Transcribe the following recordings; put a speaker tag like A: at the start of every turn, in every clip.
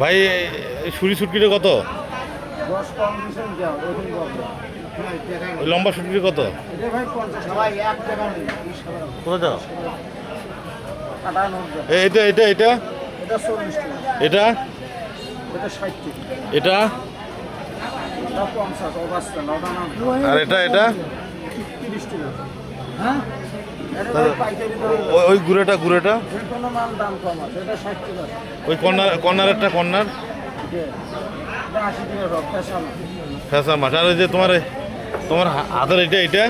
A: ভাই সুরি সুটকিটা কত? লম্বা সুটকিটা কত? কোথা যাও? এটা এটা এটা?
B: এটা
A: এটা? আর এটা এটা?
B: হ্যাঁ?
A: ওই গুড়েটা গুড়েটা? ওই কর্নার কর্নার?
B: পেশা না
A: ফেসা মাছ। আর ওই যে তোমার তোমার হাতের এটা এটা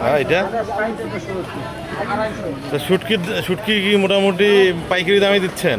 A: হ্যাঁ এটা শুটকি শুটকি কি মোটামুটি পাইকারি দামে দিচ্ছেন?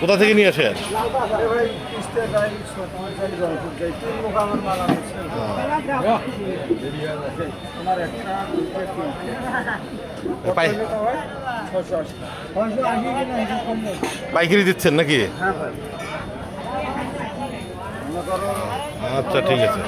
A: কোথা থেকে নিয়ে আসেন? পাইকারি দিচ্ছেন নাকি?
B: হ্যাঁ
A: আচ্ছা ঠিক আছে।